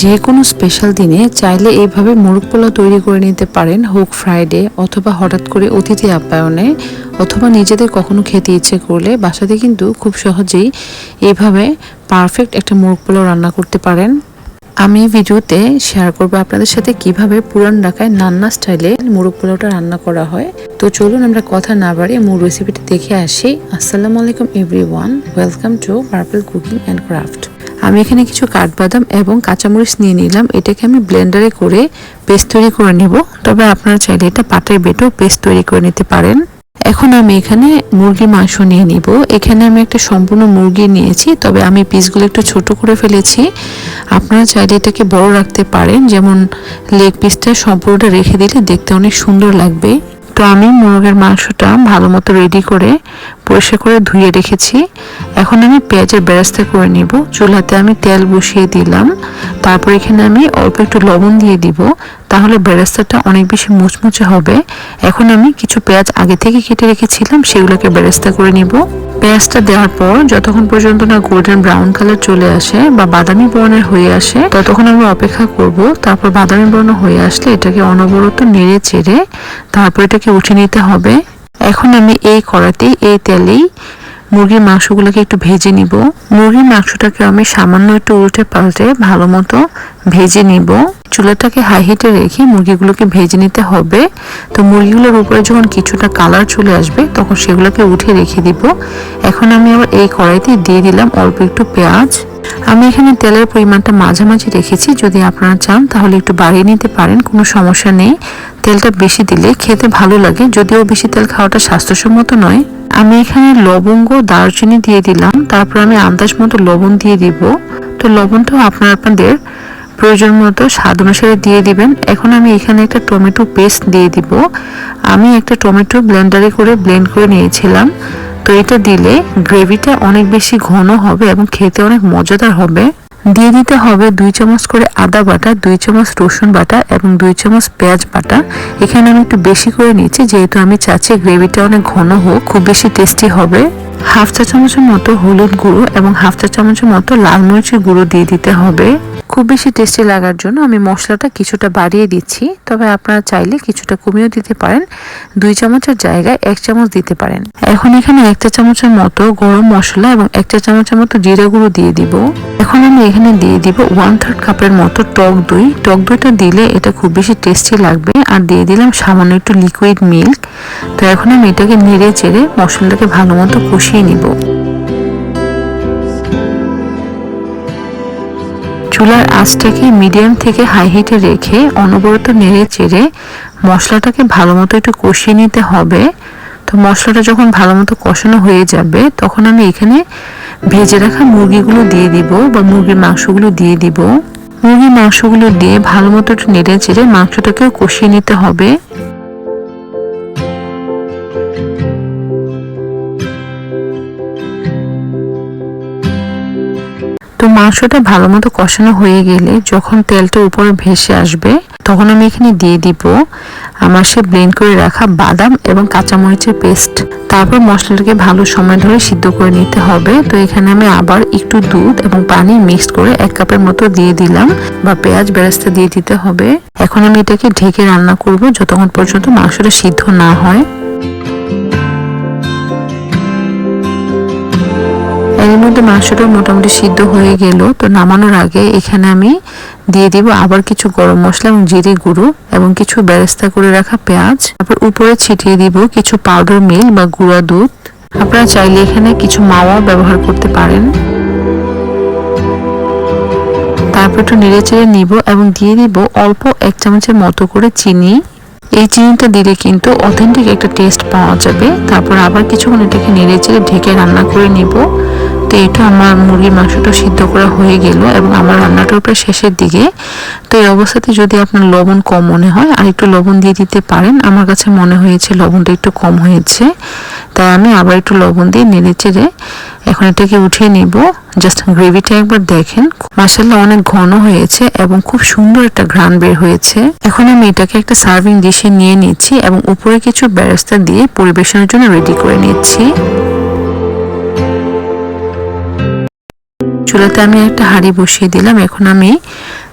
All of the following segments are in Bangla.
যে কোনো স্পেশাল দিনে চাইলে এইভাবে মোরগ পোলাও তৈরি করে নিতে পারেন হোক ফ্রাইডে অথবা হঠাৎ করে অতিথি আপ্যায়নে অথবা নিজেদের কখনো খেতে ইচ্ছে করলে বাসাতে কিন্তু খুব সহজেই এইভাবে পারফেক্ট একটা মোরগ পোলাও রান্না করতে পারেন। আমি ভিডিওতে শেয়ার করব আপনাদের সাথে কীভাবে পুরান ঢাকায় নান্না স্টাইলে মুরগ পোলাওটা রান্না করা হয়। তো চলুন আমরা কথা না বাড়িয়ে মূল রেসিপিটা দেখে আসি। আসসালামু আলাইকুম everyone welcome to purple cooking and craft আমি এখানে কিছু কাঠবাদাম এবং কাঁচামরিচ নিয়ে নিলাম। এটাকে আমি ব্লেন্ডারে করে পেস্ট তৈরি করে নেব। তবে আপনারা চাইলে এটা পাটের বেটেও পেস্ট তৈরি করে নিতে পারেন। এখন আমি এখানে মুরগির মাংস নিয়ে নিব। এখানে আমি একটা সম্পূর্ণ মুরগি নিয়েছি, তবে আমি পিসগুলো একটু ছোট করে ফেলেছি। আপনারা চাইলে এটাকে বড় রাখতে পারেন। যেমন লেগ পিসটা সম্পূর্ণটা রেখে দিলে দেখতে অনেক সুন্দর লাগবে। তো আমি মুরগের মাংসটা ভালো মতো রেডি করে পরিষ্কার করে ধুয়ে রেখেছি। এখন আমি পেঁয়াজের বেরাস্তা করে নিব। চুলাতে আমি তেল বসিয়ে দিলাম। তারপর এখানে আমি অল্প একটু লবণ দিয়ে দিব, তাহলে বেরেস্তাটা অনেক বেশি মুচমুচে হবে। এখন আমি কিছু পেঁয়াজ আগে থেকে কেটে রেখেছিলাম, সেগুলোকে বেরেস্তা করে নিব। পেঁয়াজটা দেওয়ার পর যতক্ষণ পর্যন্ত না গোল্ডেন ব্রাউন কালার চলে আসে বা বাদামি বর্ণের হয়ে আসে, ততক্ষণ আমি অপেক্ষা করব। তারপর বাদামি বর্ণ হয়ে আসলে এটাকে অনবরত নেড়ে চেড়ে তারপর এটাকে উঠে নিতে হবে। এখন আমি এই কড়াতেই, এই তেলেই মুরগির মাংসগুলোকে একটু ভেজে নিব। মুরগির মাংসটাকে আমি সামান্য একটু উল্টে পাল্টে ভালো মতো ভেজে নিব। চুলাটাকে হাই হিটে রেখে মুরগিগুলোকে ভেজে নিতে হবে। তো মুরগিগুলোর উপরে যখন কিছুটা কালার চলে আসবে, তখন সেগুলোকে উঠে রেখে দিব। এখন আমি আবার এই কড়াইতে দিয়ে দিলাম অল্প একটু পেঁয়াজ। আমি এখানে তেলের পরিমাণটা মাঝামাঝি রেখেছি। যদি আপনারা চান, তাহলে একটু বাড়িয়ে নিতে পারেন, কোনো সমস্যা নেই। তেলটা বেশি দিলে খেতে ভালো লাগে, যদিও বেশি তেল খাওয়াটা স্বাস্থ্যসম্মত নয়। আমি এখানে লবঙ্গ, দারচিনি দিয়ে দিলাম। তারপর আমি আন্দাজ মতো লবণ দিয়ে দিব। তো লবণটাও আপনার আপনাদের প্রয়োজন মতো স্বাদ অনুসারে দিয়ে দিবেন। এখন আমি এখানে একটা টমেটো পেস্ট দিয়ে দিব। আমি একটা টমেটো ব্লেন্ডারে করে ব্লেন্ড করে নিয়েছিলাম। তো এটা দিলে গ্রেভিটা অনেক বেশি ঘন হবে এবং খেতে অনেক মজাদার হবে। দিয়ে দিতে হবে দুই চামচ করে আদা বাটা, দুই চামচ রসুন বাটা এবং দুই চামচ পেঁয়াজ বাটা। এখানে আমি একটু বেশি করে নিয়েছি, যেহেতু আমি চাচ্ছি গ্রেভিটা অনেক ঘন হোক, খুব বেশি টেস্টি হবে। হাফ চা চামচের মতো হলুদ গুঁড়ো এবং হাফ চা চামচের মতো লাল মরিচের গুঁড়ো দিয়ে দিতে হবে। খুব বেশি টেস্টি লাগার জন্য আমি মশলাটা কিছুটা বাড়িয়ে দিচ্ছি, তবে আপনারা চাইলে কিছুটা কমিয়েও দিতে পারেন। দুই চামচের জায়গায় এক চামচ দিতে পারেন। এখন এখানে এক চা চামচের মতো গরম মশলা এবং এক চা চামচের মতো জিরা গুঁড়ো দিয়ে দিব। এখন আমি এখানে দিয়ে দিব ওয়ান থার্ড কাপের মতো টক দই। টক দইটা দিলে এটা খুব বেশি টেস্টি লাগবে। আর দিয়ে দিলাম সামান্য একটু লিকুইড মিল্ক তো এখন আমি এটাকে নেড়ে চেড়ে মশলাটাকে ভালো মতো কষিয়ে নিব। চুলার আঁচটাকে মিডিয়াম থেকে হাই হিটে রেখে অনবরত নেড়ে চেড়ে মশলাটাকে ভালো মতো একটু কষিয়ে নিতে হবে। তো মশলাটা যখন ভালো মতো কষানো হয়ে যাবে, তখন আমি এখানে ভেজে রাখা মুরগিগুলো দিয়ে দিব বা মুরগির মাংসগুলো দিয়ে দিব। মুরগির মাংসগুলো দিয়ে ভালো মতো একটু নেড়ে চেড়ে মাংসটাকেও কষিয়ে নিতে হবে। তো মাংসটা ভালো মতো কষানো হয়ে গেলে যখন তেলটা উপরে ভেসে আসবে, তখন আমি এখানে দিয়ে দিব আমার সে ব্লেন্ড করে রাখা বাদাম এবং কাঁচামরিচের পেস্ট তারপর মশলাটাকে ভালো সময় ধরে সিদ্ধ করে নিতে হবে। তো এখানে আমি আবার একটু দুধ এবং পানি মিক্স করে এক কাপের মতো দিয়ে দিলাম বা পেঁয়াজ বেরাস্তা দিয়ে দিতে হবে। এখন আমি এটাকে ঢেকে রান্না করব যতক্ষণ পর্যন্ত মাংসটা সিদ্ধ না হয়। মধ্যে মাংসটা মোটামুটি সিদ্ধ হয়ে গেল। তো নামানোর আগে এখানে আমি দিয়ে দিব আবার কিছু গরম মশলা এবং জিরে গুঁড়ো এবং কিছু বেরেস্তা করে রাখা পেঁয়াজ। তারপর উপরে ছিটিয়ে দিব কিছু পাউডার মিল বা গুঁড়া দুধ। আপনারা চাইলে এখানে কিছু মাওয়া ব্যবহার করতে পারেন। তারপর একটু নেড়ে চেড়ে নিব এবং দিয়ে দিব অল্প এক চামচের মতো করে চিনি। এই চিনিটা দিলে কিন্তু অথেন্টিক একটা টেস্ট পাওয়া যাবে। তারপর আবার কিছুক্ষণ এটাকে নেড়ে চেড়ে ঢেকে রান্না করে নিব। তো এটা আমার মুরগির মাংসটা সিদ্ধ করা হয়ে গেল এবং আমার রান্নাটার প্রায় শেষের দিকে। তো এই অবস্থাতে যদি আপনার লবণ কম মনে হয়, আর একটু লবণ দিয়ে দিতে পারেন, আমার কাছে মনে হয়েছে লবণটা একটু কম হয়েছে। তাই আমি আবার একটু লবণ দিয়ে নেড়ে চেড়ে এখন এটাকে উঠিয়ে নিব। জাস্ট গ্রেভিটা একবার দেখেন। মাসাল্লাহ অনেক ঘন হয়েছে এবং খুব সুন্দর একটা ঘ্রাণ বের হয়েছে। এখন আমি এটাকে একটা সার্ভিং ডিশে নিয়ে নিচ্ছি এবং উপরে কিছু ব্যবস্থা দিয়ে পরিবেশনের জন্য রেডি করে নিচ্ছি। চুলাতে আমি একটা হাঁড়ি বসিয়ে দিলাম। এখন আমি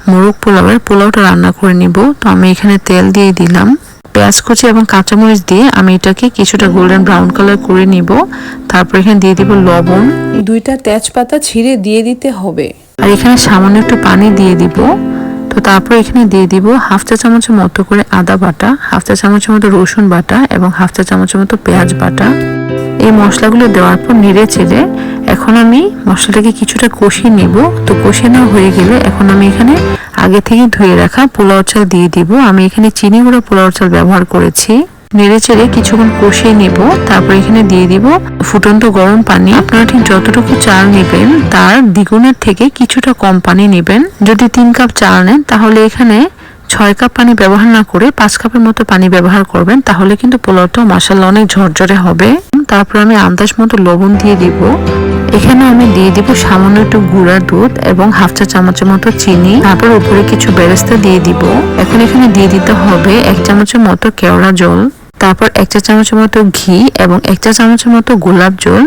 মোরগ পোলাওয়ের পোলাওটা রান্না করে নিব। তো আমি এখানে তেল দিয়ে দিলাম। পেঁয়াজ কুচি এবং কাঁচামরিচ দিয়ে আমি এটাকে কিছুটা গোল্ডেন ব্রাউন কালার করে নিব। তারপর এখানে দিয়ে দিব লবণ। দুইটা তেজপাতা ছিঁড়ে দিয়ে দিতে হবে। আর এখানে সামান্য একটু পানি দিয়ে দিব। তো তারপর এখানে দিয়ে দিব হাফ চা চামচের মতো করে আদা বাটা হাফ চা চামচের মতো রসুন বাটা এবং হাফ চা চামচের মতো পেঁয়াজ বাটা। এই মশলাগুলো দেওয়ার পর নেড়ে চেড়ে এখন আমি মশলাটাকে কিছুটা কষিয়ে নিব। তো কষিয়ে নেওয়া হয়ে গেলে এখন আমি এখানে আগে থেকে ধুয়ে রাখা পোলাও চাল দিয়ে দিব। আমি এখানে চিনি গুঁড়া পোলাও চাল ব্যবহার করেছি। নেড়ে চেড়ে কিছুক্ষণ কষিয়ে নিব। তারপর এখানে দিয়ে দিব ফুটন্ত গরম পানি। আপনারা ঠিক যতটুকু চাল নেবেন, তার দ্বিগুণের থেকে কিছুটা কম পানি নেবেন। যদি তিন কাপ চাল নেন, তাহলে এখানে ছয় কাপ পানি ব্যবহার না করে পাঁচ কাপের মতো পানি ব্যবহার করবেন, তাহলে কিন্তু পোলাওটাও মাসাল্লা অনেক ঝরঝরে হবে। তারপর আমি আন্দাজ মতো লবণ দিয়ে দিব। এখানে আমি দিয়ে দিব সামান্য একটু গুঁড়া দুধ এবং হাফ চা চামচের মতো চিনি। তারপর উপরে কিছু বেরেস্তা দিয়ে দিব। এখন এখানে দিয়ে দিতে হবে এক চামচের মতো কেওড়া জল, তারপর এক চা চামচের মতো ঘি এবং এক চা চামচের মতো গোলাপ জল।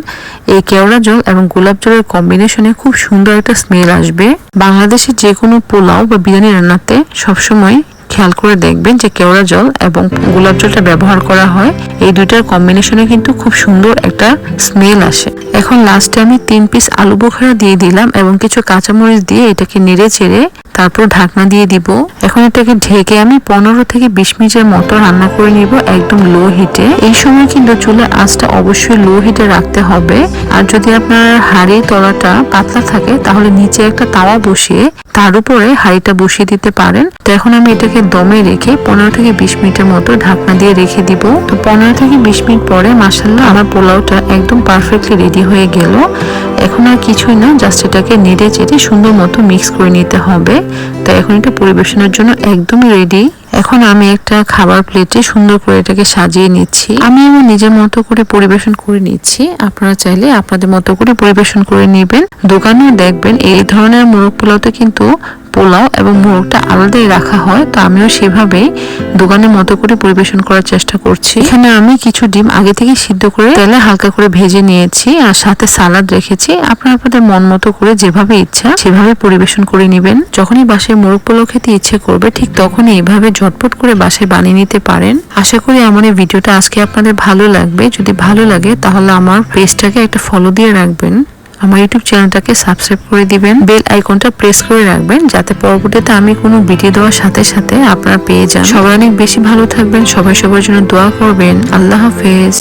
এই কেওড়া জল এবং গোলাপ জলের কম্বিনেশনে খুব সুন্দর একটা স্মেল আসবে। বাংলাদেশের যে কোনো পোলাও বা বিরিয়ানি রান্নাতে সবসময় খেয়াল করে দেখবেন যে কেওড়া জল এবং গোলাপ জলটা ব্যবহার করা হয়। এই দুইটার কম্বিনেশনে কিন্তু খুব সুন্দর একটা স্মেল আসে। এখন লাস্টে আমি তিন পিস আলু বোখারা দিয়ে দিলাম এবং কিছু কাঁচামরিচ দিয়ে এটাকে নেড়ে চেড়ে তারপর ঢাকনা দিয়ে দিব। এখন এটাকে ঢেকে আমি পনেরো থেকে বিশ মিনিটের মতো রান্না করে নিব একদম লো হিটে এই সময় কিন্তু চুলের আঁচটা অবশ্যই লো হিটে রাখতে হবে। আর যদি আপনার হাড়ির তলাটা পাতলা থাকে তাহলে নিচে একটা তাওয়া বসিয়ে তার উপরে হাঁড়িটা বসিয়ে দিতে পারেন। তো এখন আমি এটাকে দমে রেখে পনেরো থেকে বিশ মিনিটের মতো ঢাকনা দিয়ে রেখে দিব। তো পনেরো থেকে বিশ মিনিট পরে মাসাল্লাহ আমার পোলাওটা একদম পারফেক্টলি রেডি হয়ে গেল। এখন আর কিছুই না জাস্ট এটাকে নেড়ে চেটে সুন্দর মতো মিক্স করে নিতে হবে। তো এখন এটা পরিবেশনের জন্য একদমই রেডি এখন আমি একটা খাবার প্লেটে সুন্দর করে এটাকে সাজিয়ে নিচ্ছি। আমি আমার নিজের মতো করে পরিবেশন করে নিচ্ছি। আপনারা চাইলে আপনাদের মতো করে পরিবেশন করে নেবেন। দোকানেও দেখবেন এই ধরনের মোরগ পোলাওতে কিন্তু পোলাও এবং মোরগটা আলাদাই রাখা হয়। তো আমিও সেভাবেই দোকানের মতো করে পরিবেশন করার চেষ্টা করছি। এখানে আমি কিছু ডিম আগে থেকে সিদ্ধ করে তেলে হালকা করে ভেজে নিয়েছি আর সাথে সালাদ রেখেছি। আপনারা আপনাদের মন মতো করে যেভাবে ইচ্ছা সেভাবে পরিবেশন করে নেবেন। যখনই বাসায় মোরগ পোলাও খেতে ইচ্ছে করবে, ঠিক তখনই এইভাবে ঝটপট করে বাসায় বানিয়ে নিতে পারেন। আশা করি আমার এই ভিডিওটা আজকে আপনাদের ভালো লাগবে। যদি ভালো লাগে, তাহলে আমার পেজটাকে একটা ফলো দিয়ে রাখবেন। আমার ইউটিউব চ্যানেলটাকে সাবস্ক্রাইব করে দিবেন। বেল আইকনটা প্রেস করে রাখবেন, যাতে পরবর্তীতে আমি কোনো ভিডিও দেওয়ার সাথে সাথে আপনারা পেয়ে যান। সবাই অনেক বেশি ভালো থাকবেন। সবাই সবার জন্য দোয়া করবেন। আল্লাহ হাফেজ।